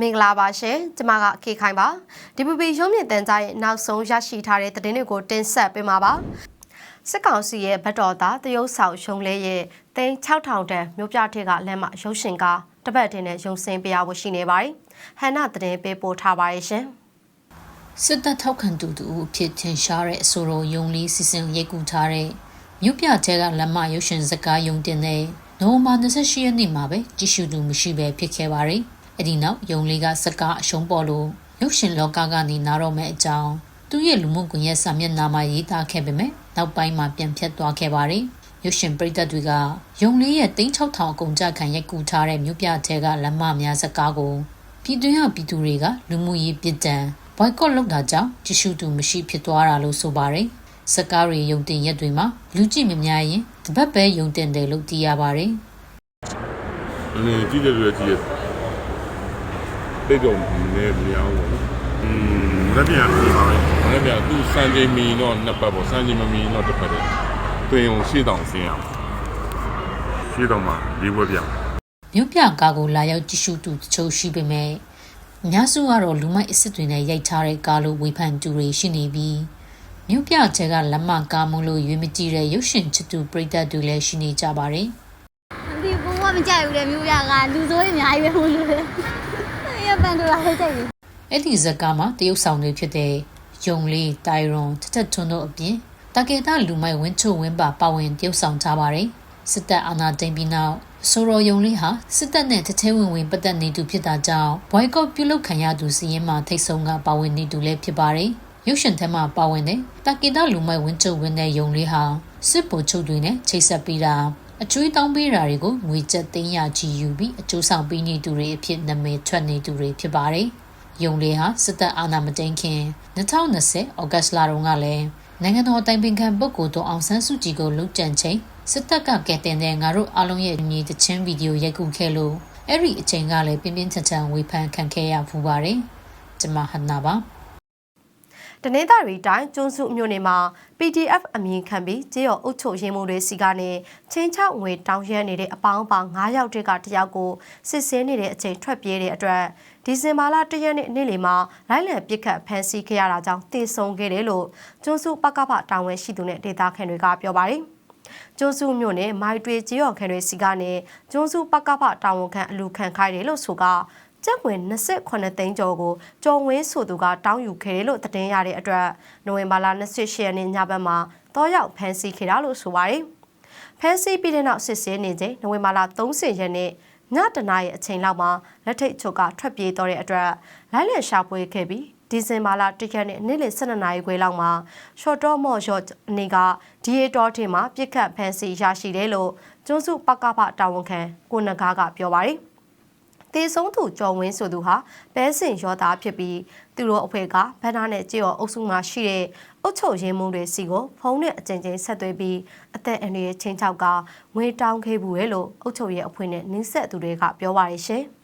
မင်္ဂလာပါရှင်ကျမကခေခိုင်ပါ DPP ရုံးမြင့်တန်ကြားရဲ့နောက်ဆုံးရရှိထားတဲ့သတင်းတွေကိုတင်ဆက်ပေးမှာပါစစ်ကောင်စီရဲ့ဗတ်တော်သားတရုတ်ဆောင်ရုံလေးရဲ့တိန်း6000တန်မြို့ပြထက်ကလမ်းမရုပ်ရှင်ကားတပတ်တင်နဲ့ရုံစင်းပြရဖို့ရှိနေပါတယ်ဟန်နာသတင်းပေးပို့ထားပါရဲ့ရှင်စစ်တပ်ထောက်ခံသူတူအဖြစ်ထင်ရှားတဲ့အဆိုတော်ယုံလေးစီစဉ်ရိုက်ကူထားတဲ့မြို့ပြကျဲကလက်မရုပ်ရှင်စကားယုံတင်တဲ့နိုဝင်ဘာ28ရက်နေ့မှာပဲကြည့်ရှုသူမရှိပဲဖြစ်ခဲ့ပါတယ်။ အဲ့ဒီနောက်ယုံလေးကစကားအရှုံးပေါ်လို့ရုပ်ရှင်လောကကနေနားတော့မဲ့အကြောင်းသူ့ရဲ့လူမှုကွန်ရက်စာမျက်နှာမှာရေးသားခဲ့ပေမဲ့နောက်ပိုင်းမှာပြန်ဖြတ်သွားခဲ့ပါတယ်။ရုပ်ရှင်ပရိသတ်တွေကယုံလေးရဲ့3600အကုန်ကြခံရိုက်ကူထားတဲ့မြို့ပြကျဲကလက်မများစကားကိုပြည်တွင်းကပြည်သူတွေကလူမှုရေးပြစ်ဒဏ်ဘွိုက်ကော့လုပ်တာကြောင့်ကြည့်ရှုသူမရှိဖြစ်သွားတာလို့ဆိုပါတယ်။စကားတွေယုံတင်ရက်တွေမှာလူကြည့်မများရင်တပတ်ပဲယုံတင်တယ်လို့သိရပါတယ်အနေကြည့်တယ်လို့ကြည့်ရ တိတ်တော့နည်းမရောဘူးอืมလက်ပြန်ပြီးပါမယ်လက်ပြန်သူစံချိန်မီတော့နှစ်ပတ်ပေါ့စံချိန်မမီတော့တစ်ပတ်တယ်တွင်ုံရှေ့တောင်ဆင်းအောင်ရှေ့တောင်မှာလေးဘွက်ပြ။မြို့ပြကားကိုလာရောက်ကြည့်ရှုသူတချို့ရှိပေမဲ့အများစုကတော့လူမိုက်အစ်စ်တွေနဲ့ရိုက်ထားတဲ့ကားလို့ဝေဖန်သူတွေရှိနေပြီးမြို့ပြကျဲကလက်မကားမို့လို့ရွေးမကြည့်တဲ့ရုပ်ရှင်ချစ်သူပရိသတ်တွေလည်းရှိနေကြပါတယ်။ဒီဘူးကမကြိုက်ဘူးလေမျိုးပြကလူစိုးတွေအများကြီးပဲမလို့လေ။ ရပန်တို့လာဟဲ့ကြိုက်ဘူးအဲ့ဒီဇက်ကားမှာတရုတ်ဆောင်တွေဖြစ်တဲ့ယုံလေးတိုင်ရွန်ထထထွန်းတို့အပြင်တကေတာလူမိုက်ဝင်းချိုဝင်းပါပါဝင်တရုတ်ဆောင်ကြပါတယ်စစ်တပ်အာဏာသိမ်းပြီးနောက်ဆိုရောယုံလေးဟာစစ်တပ်နဲ့တထဲဝင်ဝင်ပတ်သက်နေသူဖြစ်တာကြောင့်ဘွိုက်ကော့ပြုလုပ်ခံရသူစီးရင်မှာထိတ်ဆုံးကပါဝင်နေသူလည်းဖြစ်ပါတယ်ရုပ်ရှင်ထဲမှာပါဝင်တဲ့တကေတာလူမိုက်ဝင်းချိုဝင်းတဲ့ယုံလေးဟာစစ်ဗိုလ်ချုပ်တွေနဲ့ချိတ်ဆက်ပြီးတာ အကျွေးတောင်းပေးတာတွေကိုငွေကျပ်သိန်းရချီယူပြီးအကျိုးဆောင်ပေးနေသူတွေအဖြစ်နာမည်ထွက်နေသူတွေဖြစ်ပါတယ်။ယုံလေးဟာစစ်တပ်အာဏာမသိမ်းခင်2020ဩဂတ်စ်လတုန်းကလည်းနိုင်ငံတော်တိုင်ပင်ခံပုဂ္ဂိုလ်တော်အောင်ဆန်းစုကြည်ကိုလှုပ်ကြံချိန်စစ်တပ်ကကဲတင်တဲ့ငါတို့အားလုံးရဲ့ညီတချင်းဗီဒီယိုရိုက်ကူခဲ့လို့အဲ့ဒီအချိန်ကလည်းပြင်းပြင်းထန်ထန်ဝေဖန်ခံခဲ့ရဖူးပါတယ်။ကျွန်မဟန်နာပါ တနင်္သာရီတိုင်းကျွန်းစုမြို့နယ်မှာ PDF အမည်ခံပြီးကြေးရော်အုပ်ချုပ်ရေးမှုတွေစီကနေချင်းချောက်ငွေတောင်းရမ်းနေတဲ့အပေါင်းအပါ9ယောက်တက်ကတယောက်ကိုစစ်ဆေးနေတဲ့အချိန်ထွက်ပြေးတဲ့အတွက်ဒီဇင်ဘာလ၁ရက်နေ့နေ့လယ်မှာလိုက်လံပစ်ခတ်ဖမ်းဆီးခဲ့ရတာကြောင့်တည်ဆုံခဲ့တယ်လို့ကျွန်းစုပကပတာဝန်ရှိသူနဲ့ဒေတာခန်တွေကပြောပါတယ်။ကျွန်းစုမြို့နယ်မိုက်တွေကြေးရော်ခန်တွေစီကနေကျွန်းစုပကပတာဝန်ခံအလူခံခိုင်းတယ်လို့ဆိုက ကျပ်ဝင်28သိန်းကျော်ကိုကျော်ဝင်းဆိုသူကတောင်းယူခဲ့တယ်လို့သတင်းရတဲ့အတွက်နိုဝင်ဘာလ28ရက်နေ့ညဘက်မှာတောရောက်ဖမ်းဆီးခဲ့တာလို့ဆိုပါတယ်။ဖမ်းဆီးပြီးတဲ့နောက်စစ်ဆေးနေချိန်နိုဝင်ဘာလ30ရက်နေ့ညတနာရဲ့အချိန်လောက်မှာလက်ထိတ်ချုပ်ကထွက်ပြေးတော့တဲ့အတွက်လိုက်လံရှာဖွေခဲ့ပြီးဒီဇင်ဘာလ၁ရက်နေ့နေ့လယ်12နာရီခွဲလောက်မှာရှော့တော့မော့ရှော့အနေကဒီအေတော်ထင်မှာပြစ်ခတ်ဖမ်းဆီးရရှိတယ်လို့ကျွန်းစုပကပတာဝန်ခံကိုနဂါကပြောပါတယ်။ တေဆုံးသူကျော်ဝင်းဆိုသူဟာပဲစင်ရောသားဖြစ်ပြီးသူတို့အဖွဲ့ကဗန္နာနဲ့ကြေော်အုပ်စုမှာရှိတဲ့အုတ်ချုပ်ရင်းမှုတွေစီကိုဖုံးနဲ့အကြိမ်ကြိမ်ဆက်သွဲပြီးအသက်အန္တရာယ်ချင်းချောက်ကငွေတောင်းခဲ့ဘူးလေလို့အုတ်ချုပ်ရဲ့အဖွဲ့နဲ့နှင်းဆက်သူတွေကပြောပါရရှင်။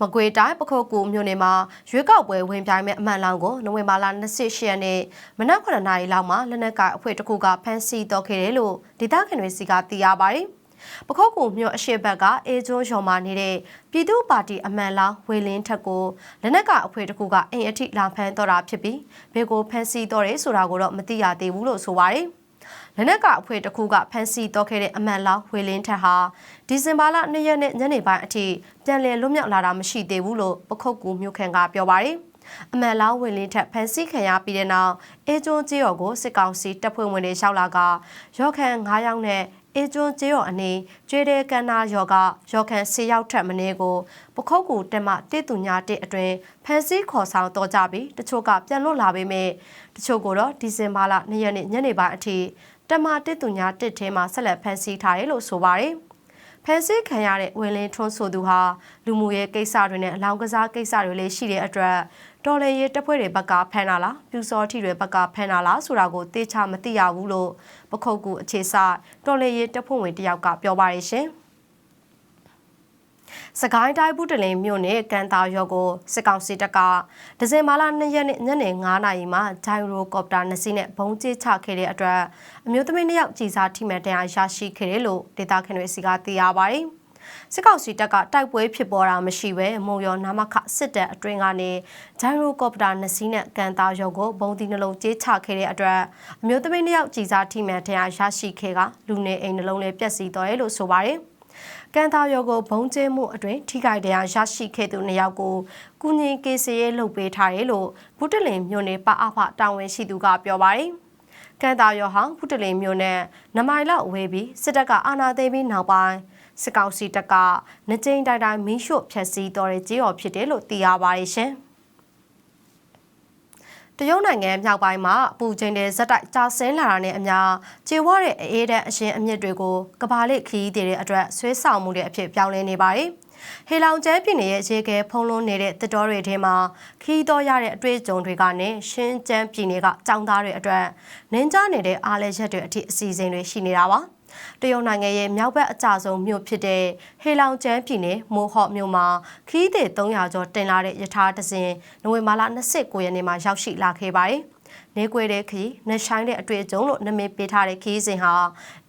မကွေတိုင်းပခုတ်ကူမြို့နယ်မှာရွေးကောက်ပွဲဝင်ပြိုင်မဲ့အမှန်လောင်းကိုနိုဝင်ဘာလ28ရက်နေ့မနက်9:00နာရီလောက်မှာလက်နက်ကအဖွဲ့တစ်ခုကဖမ်းဆီးတော့ခဲ့တယ်လို့ဒေသခံတွေစီကသိရပါတယ်။ ပခုတ်ကူမြို့အရှိဘက်ကအေဂျွန်းရုံမှာနေတဲ့ပြည်သူ့ပါတီအမှန်လောင်းဝေလင်းထက်ကိုလက်နက်ကအဖွဲ့တစ်ခုကအိမ်အထိလာဖမ်းတော့တာဖြစ်ပြီးဘယ်ကိုဖမ်းဆီးတော့တယ်ဆိုတာကိုတော့မသိရသေးဘူးလို့ဆိုပါတယ်။လက်နက်ကအဖွဲ့တစ်ခုကဖမ်းဆီးတော့ခဲ့တဲ့အမှန်လောင်းဝေလင်းထက်ဟာဒီဇင်ဘာလ2ရက်နေ့ညနေပိုင်းအထိပြန်လည်လွတ်မြောက်လာတာမရှိသေးဘူးလို့ပခုတ်ကူမြို့ခံကပြောပါတယ်။အမှန်လောင်းဝင်လင်းထက်ဖန်ဆီးခံရပြီးတဲ့နောက်အေကျွန်းကျေးရော်ကိုစစ်ကောင်စီတပ်ဖွဲ့ဝင်တွေရှောက်လာကရော့ခန်9ယောက်နဲ့ အေကျွန်းကျေးရော်အနေကျွေးတဲ့ကန္နာရော်ကရော့ခန်10ယောက်ထက်မနည်းကိုပခုတ်ကူတက်မှတစ်သူညာတစ်အတွင်ဖန်ဆီးခေါ်ဆောင်တော့ကြပြီးတချို့ကပြန်လွတ်လာပေမဲ့တချို့ကတော့ဒီဇင်ဘာလ2ရက်နေ့ညနေပိုင်းအထိတက်မှတစ်သူညာတစ်ထဲမှာဆက်လက်ဖန်ဆီးထားတယ်လို့ဆိုပါတယ်။ဖန်ဆီးခံရတဲ့ဝင်လင်းထွန်းဆိုသူဟာလူမှုရေးကိစ္စတွေနဲ့အလောင်းကစားကိစ္စတွေလည်းရှိတဲ့အတွက် တော်လေရေးတပ်ဖွဲ့တွေဘက်ကဖမ်းတာလားပြူစောထီတွေဘက်ကဖမ်းတာလားဆိုတာကိုသေချာမသိရဘူးလို့ပခုတ်ကူအခြေဆိုင်တော်လေရေးတပ်ဖွဲ့ဝင်တယောက်ကပြောပါရရှင်စကိုင်းတိုင်းဘူးတလင်မြို့နယ်ကန်တာရော့ကိုစစ်ကောင်စီတပ်ကဒီဇင်ဘာလ2ရက်နေ့ညနေ9:00နာရီမှာဂျိုင်ရိုကော်ပတာနှစ်စီးနဲ့ဘုံကျချခဲ့တဲ့အတွက်အမျိုးသမီးနှစ်ယောက်ကြီးစားထိမှန်တရားရရှိခဲ့တယ်လို့ဒေသခံတွေစီကသိရပါတယ်။ စစ်ကောင်စီတပ်ကတိုက်ပွဲဖြစ်ပေါ်တာမရှိဘဲမုံရောနာမခစစ်တပ်အတွင်းကနေဂျိုင်ရိုကော်ပတာနှစ်စီးနဲ့ကန်တာရုံကိုဘုံဒီနှလုံးကြေးချခဲ့တဲ့အတွက်အမျိုးသမီးနှစ်ယောက်ကြည်စားထိမှန်တရားရရှိခဲ့ကလူနေအိမ်နှလုံးလေးပျက်စီးသွားတယ်လို့ဆိုပါတယ်။ကန်တာရောကိုဘုံကျဲမှုအတွင်ထိခိုက်တရားရရှိခဲ့သူနှစ်ယောက်ကိုကုညင်ကေစီရဲလုပ်ပေးထားတယ်လို့ဘုတလင်မြို့နယ်ပအဖတာဝန်ရှိသူကပြောပါတယ်။ကန်တာရောဟောင်းဘုတလင်မြို့နယ်နမိုင်လောက်ဝေးပြီးစစ်တပ်ကအာဏာသိမ်းပြီးနောက်ပိုင်း စစ်ကောင်စီတပ်ကနကြိမ်တိုင်းတိုင်းမင်းရှို့ဖျက်ဆီးတော်တဲ့ကြေးရော်ဖြစ်တယ်လို့သိရပါတယ်ရှင်။တရုတ်နိုင်ငံမြောက်ပိုင်းမှာအပူချိန်တွေဇက်တိုက်ကြာဆင်းလာတာနဲ့အမျှကျေဝတဲ့အေးတဲ့အရှင်အမြင့်တွေကိုကဘာလစ်ခရီးတွေအတွက်ဆွဲဆောင်မှုတွေအဖြစ်ပြောင်းလဲနေပါတယ်။ဟေလောင်ကျဲပြည်နယ်ရဲ့ရေခဲဖုံးလွှမ်းနေတဲ့တတော်တွေထဲမှာခီးတော်ရတဲ့အတွေ့အကြုံတွေကနေရှင်းကျန်းပြည်နယ်ကចောင်းသားတွေအတွက်နင်းကြနေတဲ့အားလဲရက်တွေအထိအစီအစဉ်တွေရှိနေတာပါ။ တရုတ်နိုင်ငံရဲ့မြောက်ဘက်အကျဆုံးမြို့ဖြစ်တဲ့ဟေလောင်ကျန်းပြည်နယ်မိုဟော့မြို့မှာခီးသည်300ကျော်တင်လာတဲ့ယထာတစင်နိုဝင်ဘာလ29ရက်နေ့မှာရောက်ရှိလာခဲ့ပါတယ်။နေကွေတဲ့ခီးနှဆိုင်တဲ့အတွေ့အကြုံလို့နာမည်ပေးထားတဲ့ခီးစဉ်ဟာ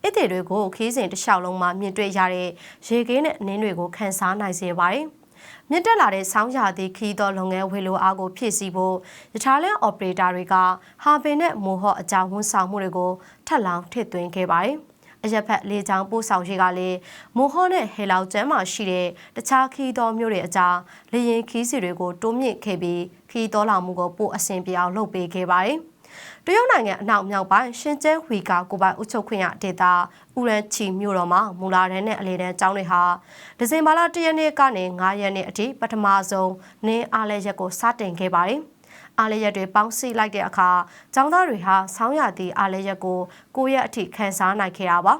အစ်တေတွေကိုခီးစဉ်တစ်လျှောက်လုံးမှာမြင်တွေ့ရတဲ့ရေကင်းနဲ့နင်းတွေကိုခန်းစားနိုင်စေပါတယ်။မြင့်တက်လာတဲ့ဆောင်းရာသီခီးသောလုပ်ငန်းဝေလိုအားကိုဖြည့်ဆည်းဖို့ယထာလန်အော်ပရေတာတွေကဟာပင်နဲ့မိုဟော့အကြောင်းဝန်ဆောင်မှုတွေကိုထပ်လောင်းထည့်သွင်းခဲ့ပါတယ်။ အရက်ဖက်လေချောင်းပို့ဆောင်ရေးကလည်းမိုဟော့နဲ့ဟေလောက်ကျမ်းမှာရှိတဲ့တခြားခီးတော်မျိုးတွေအကြားလေရင်ခီးစီတွေကိုတိုးမြင့်ခဲ့ပြီးခီးတော်လောင်မှုကိုပို့အဆင်ပြေအောင်လုပ်ပေးခဲ့ပါတယ်။တရုတ်နိုင်ငံအနောက်မြောက်ပိုင်းရှင်ကျန်းဝီကာကိုပိုင်အုပ်ချုပ်ခွင့်ရဒေသဥရန်ချီမြို့တော်မှာမူလာတန်းနဲ့အလေတန်းကျောင်းတွေဟာဒီဇင်ဘာလ၁ရက်နေ့ကနေ9ရက်နေ့အထိပထမဆုံးနင်းအားလဲရက်ကိုစတင်ခဲ့ပါတယ်။ အားလရက်တွေပေါင်းစည်းလိုက်တဲ့အခါចောင်းသားတွေဟာဆောင်းရသည့်အားလရက်ကိုကိုရက်အထိခန်းစားနိုင်ခဲ့တာပါ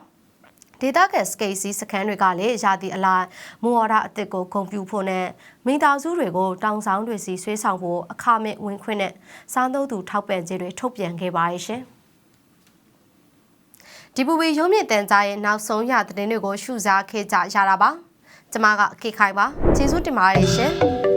ဒေတာကစကိတ်စီစခန်းတွေကလည်းရာသီအလိုက်မူဝါဒအသစ်ကိုဂုံပြူဖို့နဲ့မိသားစုတွေကိုတောင်ဆောင်တွေစီဆွေးဆောင်ဖို့အခမဲ့ဝင်ခွင့်နဲ့စားသုံးသူထောက်ပံ့ကြေးတွေထုတ်ပြန်ခဲ့ပါရဲ့ရှင်ဒီပူဝီရုံးမြင့်တန်ကြားရဲ့နောက်ဆုံးရသတင်းတွေကိုရှုစားခဲ့ကြရတာပါကျမကခေခိုင်ပါကျေးဇူးတင်ပါတယ်ရှင်